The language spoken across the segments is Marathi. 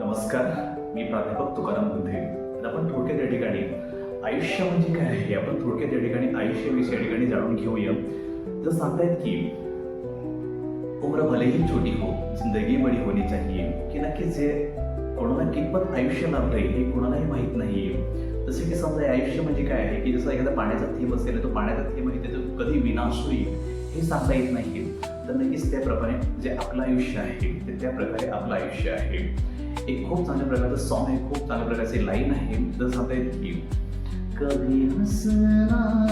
नमस्कार मी प्राध्यापक तुकाराम बुद्धे. तर आपण थोडक्यात या ठिकाणी आयुष्य म्हणजे काय आहे आपण थोडक्यात या ठिकाणी आयुष्याविषयी या ठिकाणी जाणून घेऊया. तर सांगतायत की उम्र भलेही छोटी हो जिंदगी बडी होनी चाहिए की नक्कीच हे कोणाला कितपत आयुष्य लाभलंय हे कोणालाही माहीत नाहीये. जसे की समजा आयुष्य म्हणजे काय आहे की जसं एखादा पाण्याचा थेंब असेल तो पाण्याचा थेंब आहे त्याचं कधी विनाश होईल हे सांगता येत नाही तर नक्कीच त्याप्रमाणे जे आपलं आयुष्य आहे ते त्या प्रकारे आपलं आयुष्य आहे. एक खूप चांगल्या प्रकारचं सॉन्ग आहे खूप चांगल्या प्रकारचे लाईन आहे. जसं सांगता कधी की हसना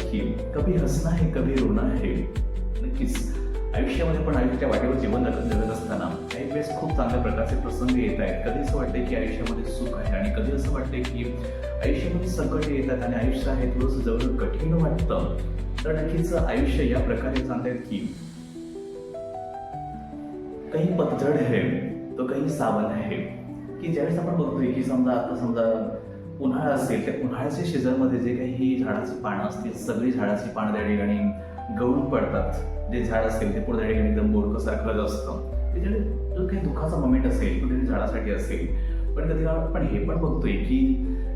की कभी हसना है कभी रोना है नक्कीच. आयुष्यामध्ये पण आयुष्याच्या वाटेवर जीवन जगत जगत असताना काही वेळेस खूप चांगल्या प्रकारचे प्रसंग येत आहेत. कधी असं वाटतंय की आयुष्यामध्ये सुख आहे आणि कधी असं वाटतंय की आयुष्यामध्ये संकट येतात आणि आयुष्य आहे थोडंसं जवळ कठीण वाटतं. तर नक्कीच आयुष्य या प्रकारे सांगतायत की काही पतझड आहे तो काही सावन आहे. की ज्यावेळेस आपण बघतोय की समजा आता समजा उन्हाळा असेल त्या उन्हाळ्याच्या सीझनमध्ये जे काही झाडाची पानं असतील सगळी झाडाची पानं त्या ठिकाणी गळून पडतात. जे झाड असेल ते पुढे त्या ठिकाणी एकदम बोडकं असतं. त्याच्याकडे जो काही दुःखाचा मोमेंट असेल तो त्याच्या झाडासाठी असेल. पण कधी आपण हे पण बघतोय की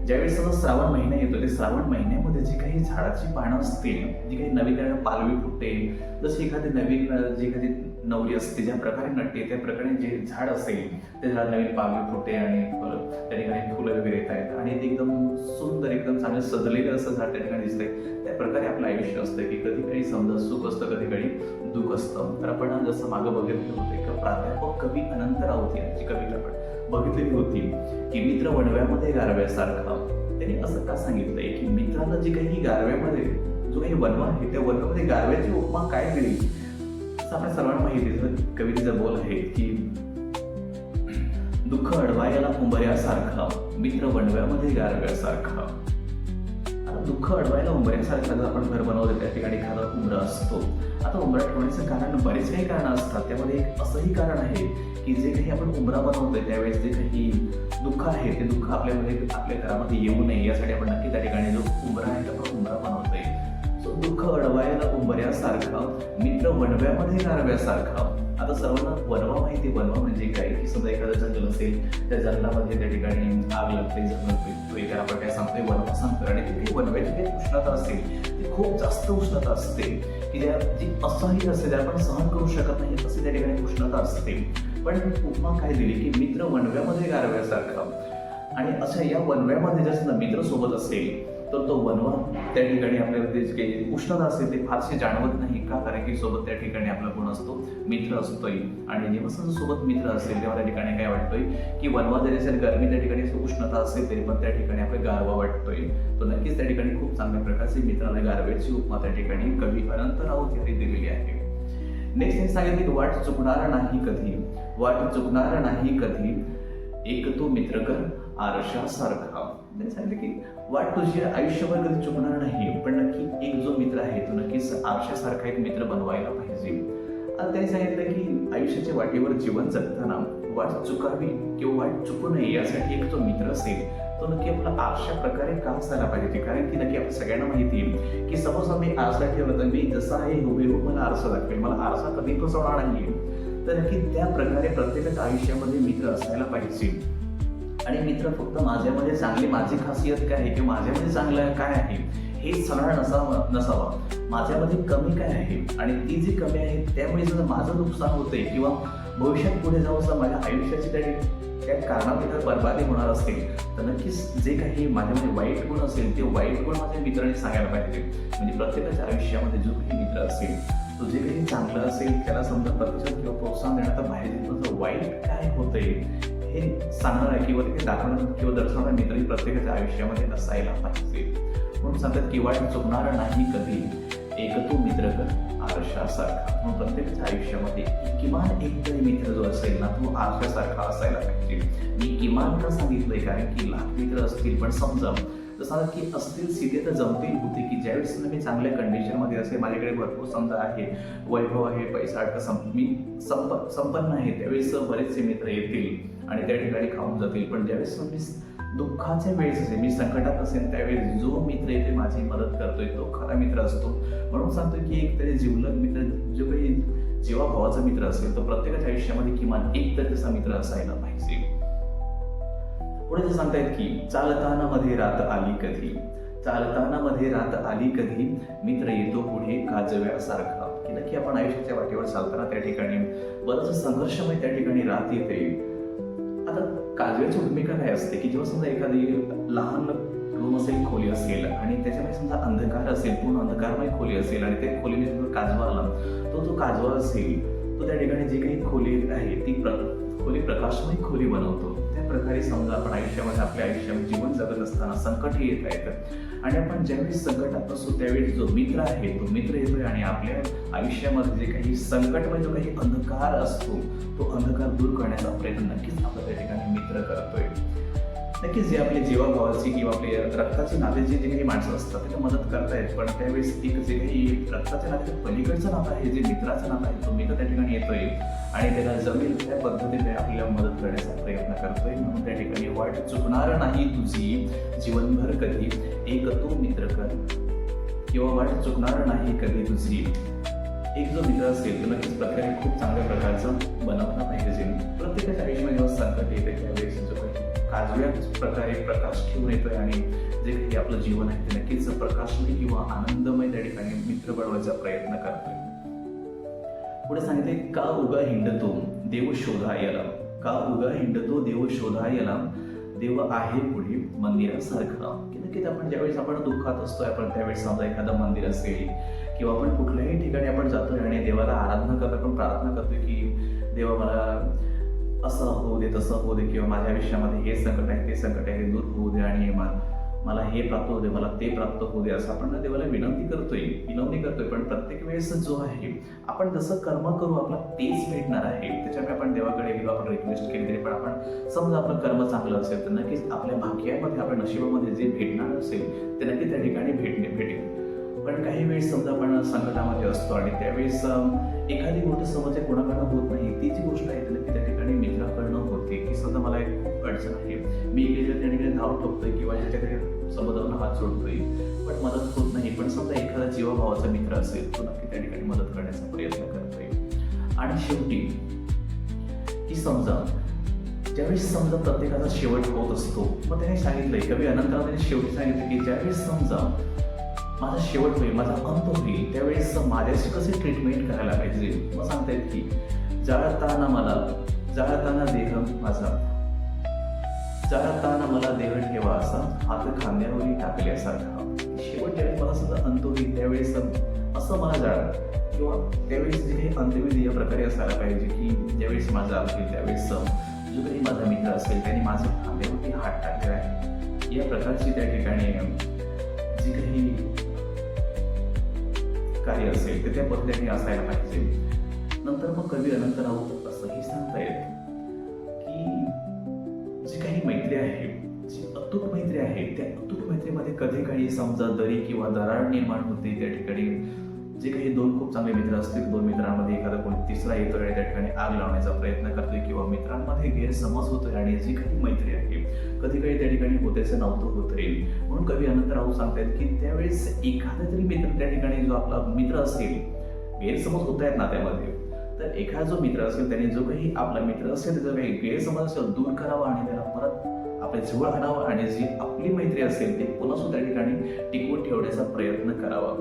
ज्यावेळेस समजा श्रावण महिना येतो ते श्रावण महिन्यामध्ये जी काही झाडाची पानं असतील जी काही नवीन पालवी फुटते जशी एखादी नवीन जी एखादी नवरी असते ज्या प्रकारे नटते त्या प्रकारे जे झाड असेल ते झाड नवीन पालवी फुटते आणि त्या ठिकाणी फुलं येत आहेत आणि ते एकदम सुंदर एकदम चांगलं सजलेलं असं झाड त्या ठिकाणी दिसतंय. त्या प्रकारे आपलं आयुष्य असतं की कधी काही समजा सुख असतं कधी काही दुःख असतं. तर आपण जसं मागं बघितलं होतं का प्राध्यापक कवी अनंत राऊत यांची कविता आपण बघितलेली होती की मित्र वणव्यामध्ये गारव्यासारखा. त्यांनी असं का सांगितलंय की मित्राला जे काही गारव्यामध्ये जो काही वनवा आहे त्या वनवामध्ये गारव्याची उपमा काय दिली आपल्या सर्वांना माहिती कवितेचा बोल आहे की दुःख अडवायला उंबऱ्यासारखा मित्र वणव्यामध्ये गारव्यासारखा. आता दुःख अडवायला उंबऱ्यासारखा जर आपण घर बनवलं त्या ठिकाणी एखादा उंबरा असतो. आता उंबरा ठेवण्याचं कारण बरेच काही कारण असतात. त्यामध्ये एक असंही कारण आहे की जे काही आपण उंबरा बनवतोय त्यावेळेस जे काही दुःख आहे ते दुःख आपल्यामध्ये आपल्या घरामध्ये येऊ नये. यासाठी आपण नक्की त्या ठिकाणी जो उंबरा आहे तो आपण उंबरा बनवतोय. सो दुःख अडवायला उंबऱ्यासारखा मित्र वणव्यामध्ये गारव्यासारखा. आता सर्वांना वनवा माहिती आहे, वनवा म्हणजे काय? की समजा एखादं असेल त्या जंगलामध्ये त्या ठिकाणी आग लागते जंगल पेटतोय तर आपण काय सांगतोय वनवा सांगतोय आणि तिथे वनव्याची उष्णता असेल ती खूप जास्त उष्णता असते की ज्या जी असह्य असते ज्या आपण सहन करू शकत नाही असे त्या ठिकाणी उष्णता असते. पण उपमा काय दिली की मित्र वनव्यामध्ये गारव्यासारखा. आणि अशा या वनव्यामध्ये जर समजा मित्र सोबत असेल तर तो वनवा त्या ठिकाणी आपल्याला ते जे काही उष्णता असेल ते फारशी जाणवत नाही का? कारण की सोबत त्या ठिकाणी आपला कोण असतो? मित्र असतोय. आणि जेव्हा सोबत मित्र असेल तेव्हा त्या ठिकाणी काय वाटतोय? की वनवा जरी असेल गरमी त्या ठिकाणी उष्णता असेल तरी पण त्या ठिकाणी आपला गारवा वाटतोय. तो नक्कीच त्या ठिकाणी खूप चांगल्या प्रकारचे मित्राला गारव्याची उपमा त्या ठिकाणी कवी अनंत राऊत यांनी दिलेली आहे. नेक्स्ट सांगितले की वाट चुकणार नाही कधी. वाट चुकणार नाही कधी. एक तो मित्र कर आरशासारखा. सांगितलं की वाट तुझी आयुष्यभर कधी चुकणार नाही पण नक्की एक जो मित्र आहे तो नक्कीच आरशासारखा एक मित्र बनवायला पाहिजे. आणि त्यांनी सांगितलं की आयुष्याच्या वाटेवर जीवन जगताना वाट चुकावी किंवा वाट चुकू नये यासाठी एक जो मित्र असेल तो नक्की आपला आरशा प्रकारे का असायला पाहिजे. कारण की नक्की आपल्या सगळ्यांना माहिती आहे की सपोज आम्ही आरसा ठेवला तर मी जसा आहे हुबेहूब मला आरसा दाखवेल मला आरसा कधी फसवणार नाही तर नक्की त्या प्रकारे प्रत्येकाच्या आयुष्यामध्ये मित्र असायला पाहिजे. आणि मित्र फक्त माझ्यामध्ये चांगली माझी खासियत काय आहे किंवा माझ्यामध्ये चांगलं काय आहे हे सांगणार नसावं नसावं. माझ्यामध्ये कमी काय आहे आणि ती जी कमी आहे त्यामुळे जर माझं नुकसान होतंय किंवा भविष्यात पुढे जाऊन जर माझ्या आयुष्याची तरी त्या कारणामध्ये जर बरबादी होणार असेल तर नक्कीच जे काही माझ्यामध्ये वाईट गुण असेल ते वाईट गुण माझ्या मित्राने सांगायला पाहिजे. म्हणजे प्रत्येकाच्या आयुष्यामध्ये जो काही मित्र असेल तो जे काही चांगलं असेल त्याला समजा प्रतिसाद किंवा प्रोत्साहन देण्याचा बाहेर त्याचं वाईट काय होतंय हे सांगणार किंवा ते दाखवणं किंवा दर्शवणार मित्रही प्रत्येकाच्या आयुष्यामध्ये नसायला पाहिजे. म्हणून सांगतात की वाईट चुकणार नाही कधी. एक तो मित्र कर आरशासारखा. म्हणून प्रत्येकाच्या आयुष्यामध्ये किमान एक तरी मित्र जो असेल ना तो आरशासारखा असायला पाहिजे. मी किमान का सांगितलंय? कारण की लहान मित्र असतील पण समजा तसा की असतील स्थिती तर जमतील होती की ज्यावेळेस मी चांगल्या कंडिशनमध्ये असेल माझ्याकडे भरपूर समजा आहे वैभव आहे पैसा अडका संप मी संप संपन्न आहे त्यावेळेस बरेचसे मित्र येतील आणि त्या ठिकाणी खाऊन जातील. पण ज्यावेळेस मी दुःखाच्या वेळेस असेल मी संकटात असेल त्यावेळेस जो मित्र येते माझी मदत करतोय तो खरा मित्र असतो. म्हणून सांगतो की एक तरी जिवलग मित्र जो काही जीवाभावाचा मित्र असेल तो प्रत्येकाच्या आयुष्यामध्ये किमान एक तरी तसा मित्र असायला पाहिजे. पुढे ते सांगतायत की चालताना मध्ये रात आली कधी? चालताना मध्ये रात आली कधी? मित्र येतो पुढे काजव्यासारखा. की नक्की आपण आयुष्याच्या वाटेवर चालताना त्या ठिकाणी बरंच संघर्षमय त्या ठिकाणी रात येते. आता काजव्याची भूमिका काय असते? की जेव्हा समजा एखादी लहान रूम असेल खोली असेल आणि त्याच्यामध्ये समजा अंधकार असेल पूर्ण अंधकारमय खोली असेल आणि त्या खोलीने समजा काजवा आला तो जो काजवा असेल तो त्या ठिकाणी जी काही खोली आहे ती प्र खोली प्रकाशमय खोली बनवतो. प्रकारे समजा आपण आयुष्यामध्ये आपल्या आयुष्यामध्ये जीवन जगत असताना संकट येत आहेत. आणि आपण ज्यावेळेस संकटात असतो त्यावेळी जो मित्र आहे तो मित्र येतोय आणि आपल्या आयुष्यामध्ये जे काही संकटमय जो काही अंधकार असतो तो अंधकार दूर करण्याचा प्रयत्न नक्कीच आपला त्या ठिकाणी मित्र करतोय. नक्कीच जे आपले जीवाभावाची किंवा आपले रक्ताचे नाते जे जे काही माणसं असतात त्याला मदत करतायत. पण त्यावेळेस एक जे काही रक्ताचे नाते पलीकडचं नातं आहे जे मित्राचं नातं आहे तो मित्र त्या ठिकाणी येतोय आणि त्याला जमेल त्या पद्धतीने आपल्याला मदत करण्याचा प्रयत्न करतोय. म्हणून त्या ठिकाणी वाट चुकणार नाही तुझी जीवनभर कधी एक तो मित्र कर. किंवा वाट चुकणार नाही कधी तुझी एक जो मित्र असेल तो नक्कीच प्रकारे खूप चांगल्या प्रकारचं बनवला पाहिजे. प्रत्येकाच्या आयुष्यामध्ये जेव्हा संकट येते त्यावेळेस काजव्याच प्रकारे प्रकाश ठेवून येतोय आणि जे काही आपलं जीवन आहे ते नक्कीच प्रकाशमय किंवा आनंदमय त्या ठिकाणी मित्र बनवायचा प्रयत्न करतोय. पुढे सांगितले का उगा हिंडतो? देव शोधायला का उगा हिंडतो? देव शोधायला देव आहे पुढे मंदिरासारखा. की नक्कीच आपण ज्यावेळेस आपण दुःखात असतोय आपण त्यावेळेस समजा एखादं मंदिर असेल किंवा आपण कुठल्याही ठिकाणी आपण जातोय आणि देवाला आराधना करतो आपण प्रार्थना करतोय की देवा मला असं होऊ दे तसं होऊ दे किंवा माझ्या आयुष्यामध्ये हे संकट आहे ते संकट आहे हे दूर होऊ दे आणि मला हे प्राप्त होऊ दे मला ते प्राप्त होऊ दे असं आपण देवाला विनंती करतोय विनवणी करतोय. पण प्रत्येक वेळेस जो आहे आपण जसं कर्म करू आपला तेच भेटणार आहे. त्याच्यामुळे आपण देवाकडे गेलो आपण रिक्वेस्ट केली तरी पण आपण समजा आपलं कर्म चांगलं असेल तर नक्कीच आपल्या भाग्यामध्ये आपल्या नशिबामध्ये जे भेटणार असेल ते नक्की त्या ठिकाणी भेटणे भेटेल. पण काही वेळेस समजा आपण संकटामध्ये असतो आणि त्यावेळेस एखादी गोष्ट समजा कोणाकडनं होत नाही ती मी इकडे त्या ठिकाणी धाव ठोकतोय किंवा ज्याच्याकडे समजावून हात सोडतोय पण मदत होत नाही पण समजा एखादा जीवाभावाचा मित्र असेल तो नक्की त्या ठिकाणी मदत करण्याचा प्रयत्न करतोय. आणि शेवटी की समजा ज्यावेळेस समजा प्रत्येकाचा शेवट होत असतो मग त्याने सांगितलंय कवी अनंतराव त्यांनी शेवटी सांगितलं की ज्यावेळेस समजा माझा शेवट होईल माझा अंत होईल त्यावेळेस माझ्याशी कसे ट्रीटमेंट करायला पाहिजे? मग सांगतायत की जाळताना मला जाळताना देह माझा जाळताना मला देव ठेवा असा हात खांद्यावरी टाकल्यासारखा शेवट वेळेस मला सुद्धा अंत होईल त्यावेळेस असं मला जाणवलं. किंवा त्यावेळेस जे काही अंत्यविधी या प्रकारे असायला पाहिजे की ज्यावेळेस माझा असेल त्यावेळेस जो काही माझा मित्र असेल त्याने माझ्या खांद्यावरती हात टाकलेला आहे. या प्रकारची त्या ठिकाणी जी काही कार्य असेल ते त्या पद्धतीने असायला पाहिजे. नंतर मग कवी अनंत राऊत असंही सांगता येतं जी काही मैत्री आहे जी अतूट मैत्री आहे त्या अतूट मैत्रीमध्ये कधी काही समजा दरी किंवा दरार निर्माण होते त्या ठिकाणी जे काही दोन खूप चांगले मित्र असतील दोन मित्रांमध्ये एखादा कोणी तिसरा येतो आणि त्या ठिकाणी आग लावण्याचा प्रयत्न करतोय किंवा मित्रांमध्ये गैरसमज होतोय आणि जी काही मैत्री आहे कधी काही त्या ठिकाणी होतेचं नव्हतं राहील म्हणून कवी अनंत अनंतराव सांगतायत की त्यावेळेस एखादा तरी मित्र त्या ठिकाणी जो आपला मित्र असेल गैरसमज होत आहेत नात्यामध्ये तर एखादा जो मित्र असेल त्याने जो काही आपला मित्र असेल त्याचा काही गैरसमज असेल दूर करावा आणि त्याला परत आपल्या जवळ आणावं आणि जी आपली मैत्री असेल ती पुन्हा सुद्धा त्या ठिकाणी टिकवून ठेवण्याचा प्रयत्न करावा.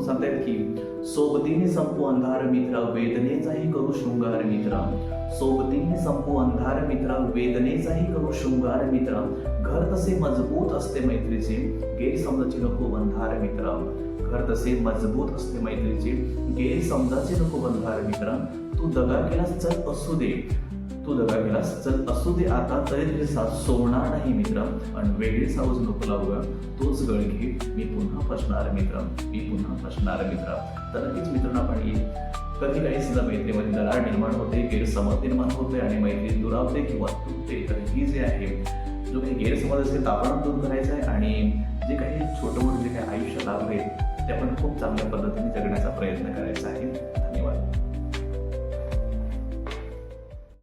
सांगतायत की सोबतीने संपू अंधार मित्रा वेदनेचाही करू शृंगार मित्रा. सोबतीने संपू अंधार मित्रा वेदनेचाही करू शृंगार मित्रा. घर तसे मजबूत असते मैत्रीचे गैरसमजाचे नको बंधार मित्रा. घर तसे मजबूत असते मैत्रीचे गैरसमजाचे नको बंधार मित्रा. तू दगा केलास चल असू दे. तू दगा गेलास. चल असू दे आता तरी तुझे साथ सोडणार नाही मित्र. आणि वेगळी साऊज नको लावूया तोच गळ घे. मी पुन्हा फसणार मित्र. मी पुन्हा फसणार मित्र. तर नक्कीच मित्रांना आपण येईल कधी काही सुद्धा मैत्रीमध्ये दरार निर्माण होते गैरसमज निर्माण होते आणि मैत्री दुरावते किंवा तुटते तर ही जे आहे जो काही गैरसमज असेल तो आपण दूर करायचा आहे आणि जे काही छोटं मोठं जे काही आयुष्य लाभले ते आपण खूप चांगल्या पद्धतीने जगण्याचा प्रयत्न करायचा आहे.